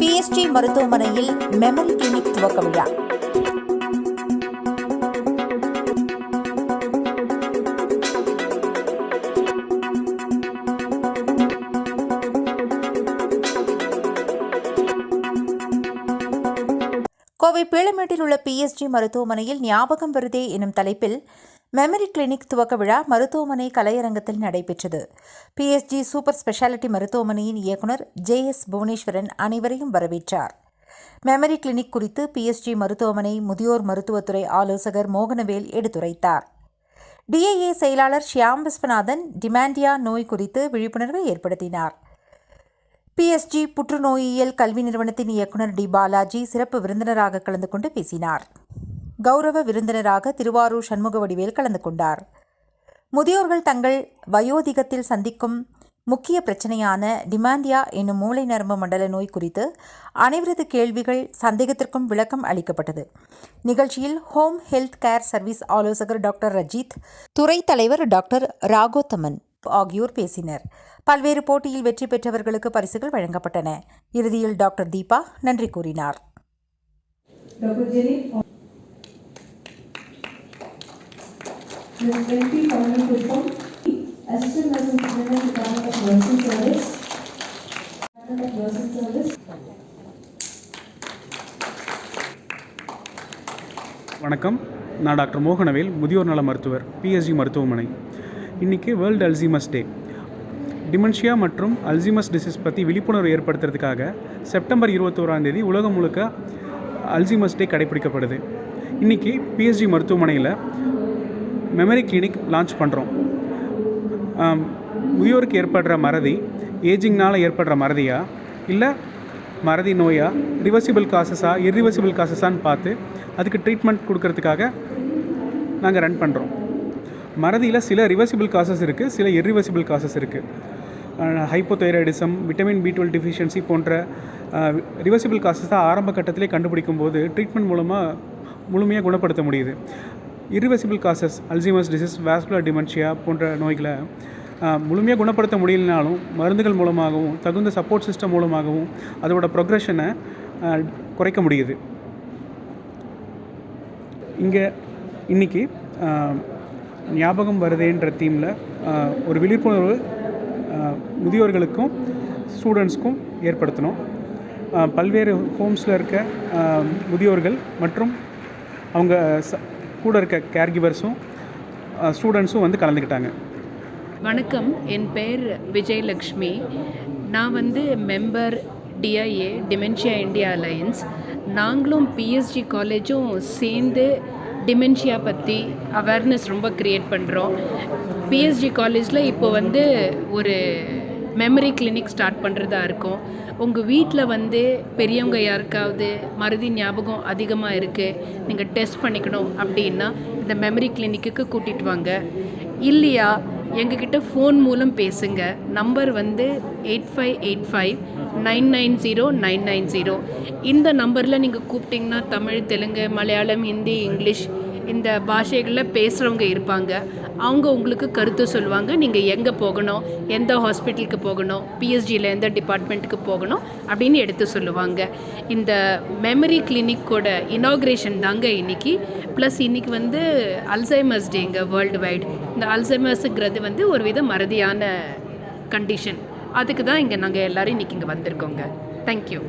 BST மருத்துவமனையில் memory clinic துவக்க விழா கோவை பீளமேட்டில் உள்ள பிஎஸ்டி மருத்துவமனையில் ஞாபகம் விருதே எனும் தலைப்பில் மெமரி கிளினிக் துவக்க விழா மருத்துவமனை கலையரங்கத்தில் நடைபெற்றது. பிஎஸ்ஜி சூப்பர் ஸ்பெஷாலிட்டி மருத்துவமனையின் இயக்குனர் ஜே எஸ் புவனேஸ்வரன் அனைவரையும் வரவேற்றார். மெமரி கிளினிக் குறித்து பிஎஸ்ஜி மருத்துவமனை முதியோர் மருத்துவத்துறை ஆலோசகர் மோகனவேல் எடுத்துரைத்தார். டிஐஏ செயலாளர் ஷியாம் விஸ்வநாதன் டிமாண்டியா நோய் குறித்து விழிப்புணர்வை ஏற்படுத்தினார். பிஎஸ்ஜி புற்றுநோயியல் கல்வி நிறுவனத்தின் இயக்குனர் டி பாலாஜி சிறப்பு விருந்தினராக கலந்து கொண்டு பேசினார். கௌரவ விருந்தினராக திருவாரூர் சண்முக வடிவேல் கலந்து கொண்டார். முதியோர்கள் தங்கள் வயோதிகத்தில் சந்திக்கும் முக்கிய பிரச்சனையான டிமாண்டியா என்னும் மூளை நரம்பு மண்டல நோய் குறித்து அனைவரது கேள்விகள் சந்தேகத்திற்கும் விளக்கம் அளிக்கப்பட்டது. நிகழ்ச்சியில் ஹோம் ஹெல்த் கேர் சர்வீஸ் ஆலோசகர் டாக்டர் ரஜித் துறை தலைவர் டாக்டர் ராகோத்தமன் ஆகியோர் பேசினர். பல்வேறு போட்டியில் வெற்றி பெற்றவர்களுக்கு பரிசுகள் வழங்கப்பட்டன. இறுதியில் டாக்டர் தீபா நன்றி கூறினார். Ms. Assistant Nursing Superintendent, Department of Nursing Service, Department of Nursing Service. வணக்கம் நான் டாக்டர் மோகனவேல் முதியோர் நல மருத்துவர் பிஎஸ்ஜி மருத்துவமனை இன்றைக்கி வேர்ல்டு அல்சிமஸ் டே டிமென்ஷியா மற்றும் அல்சிமஸ் டிசீஸ் பற்றி விழிப்புணர்வு ஏற்படுத்துறதுக்காக செப்டம்பர் இருபத்தோராம் தேதி உலகம் முழுக்க அல்சிமஸ் டே கடைபிடிக்கப்படுது இன்றைக்கி பிஎஸ்ஜி மருத்துவமனையில் மெமரி கிளினிக் லான்ச் பண்ணுறோம் முதியோருக்கு ஏற்படுற மறதி ஏஜிங்னால் ஏற்படுற மறதியா? இல்லை மறதி நோயா? ரிவர்சிபிள் காசஸா இரிவர்சிபிள் காசஸான்னு பார்த்து அதுக்கு ட்ரீட்மெண்ட் கொடுக்கறதுக்காக நாங்கள் ரன் பண்ணுறோம் மறதியில் சில ரிவர்சிபிள் காசஸ் இருக்குது சில இரிவர்சிபிள் காசஸ் இருக்குது hypothyroidism vitamin B twelve deficiency போன்ற ரிவர்சிபிள் காசஸ் தான் ஆரம்ப கட்டத்திலே கண்டுபிடிக்கும் போது ட்ரீட்மெண்ட் மூலமாக முழுமையாக குணப்படுத்த முடியுது. Reversible causes Alzheimer's disease vascular dementia போன்ற நோய்களை முழுமையாக குணப்படுத்த முடியலனாலும் மருந்துகள் மூலமாகவும் தகுந்த சப்போர்ட் சிஸ்டம் மூலமாகவும் அதோட ப்ரொக்ரெஷனை குறைக்க முடியுது. இங்கே இன்றைக்கி ஞாபகம் வருதேன்ற தீமில் ஒரு விழிப்புணர்வு முதியோர்களுக்கும் ஸ்டூடெண்ட்ஸ்க்கும் ஏற்படுத்தணும். பல்வேறு ஹோம்ஸில் இருக்க முதியோர்கள் மற்றும் அவங்க ச கூட இருக்க கேர்கிவர்ஸும் ஸ்டூடெண்ட்ஸும் வந்து கலந்துக்கிட்டாங்க. வணக்கம். என் பேர் விஜயலக்ஷ்மி. நான் வந்து member DIA dementia India alliance நாங்களும் பிஎஸ்ஜி காலேஜும் சேர்ந்து டிமென்ஷியா பற்றி அவேர்னஸ் ரொம்ப க்ரியேட் பண்ணுறோம் பிஎஸ்ஜி காலேஜில் இப்போ வந்து ஒரு மெமரி கிளினிக் ஸ்டார்ட் பண்ணுறதா இருக்கோம். உங்கள் வீட்டில் வந்து பெரியவங்க யாருக்காவது மருதி ஞாபகம் அதிகமாக இருக்குது நீங்கள் டெஸ்ட் பண்ணிக்கணும் அப்படின்னா இந்த மெமரி கிளினிக்குக்கு கூட்டிகிட்டு வாங்க. இல்லையா எங்ககிட்ட ஃபோன் மூலம் பேசுங்க. நம்பர் வந்து eight five eight five nine nine zero nine nine zero இந்த நம்பரில் நீங்கள் கூப்பிட்டிங்கன்னா தமிழ் தெலுங்கு மலையாளம் ஹிந்தி இங்கிலீஷ் இந்த பாஷைகளில் பேசுகிறவங்க இருப்பாங்க. அவங்க உங்களுக்கு கருத்து சொல்லுவாங்க. நீங்கள் எங்கே போகணும்? எந்த ஹாஸ்பிட்டலுக்கு போகணும்? பிஎஸ்ஜியில் எந்த டிபார்ட்மெண்ட்டுக்கு போகணும்? அப்படின்னு எடுத்து சொல்லுவாங்க. இந்த மெமரி கிளினிக்கோட இனாக்ரேஷன் தாங்க இன்னைக்கு. ப்ளஸ் இன்றைக்கி வந்து அல்சைமர்ஸ் டேங்க வேர்ல்டு வைட் இந்த அல்சைமர்ஸுங்கிறது வந்து ஒரு வித மறதியான கண்டிஷன் அதுக்கு தான் இங்கே நாங்கள் எல்லோரும் இன்றைக்கி இங்கே வந்திருக்கோங்க. தேங்க்யூ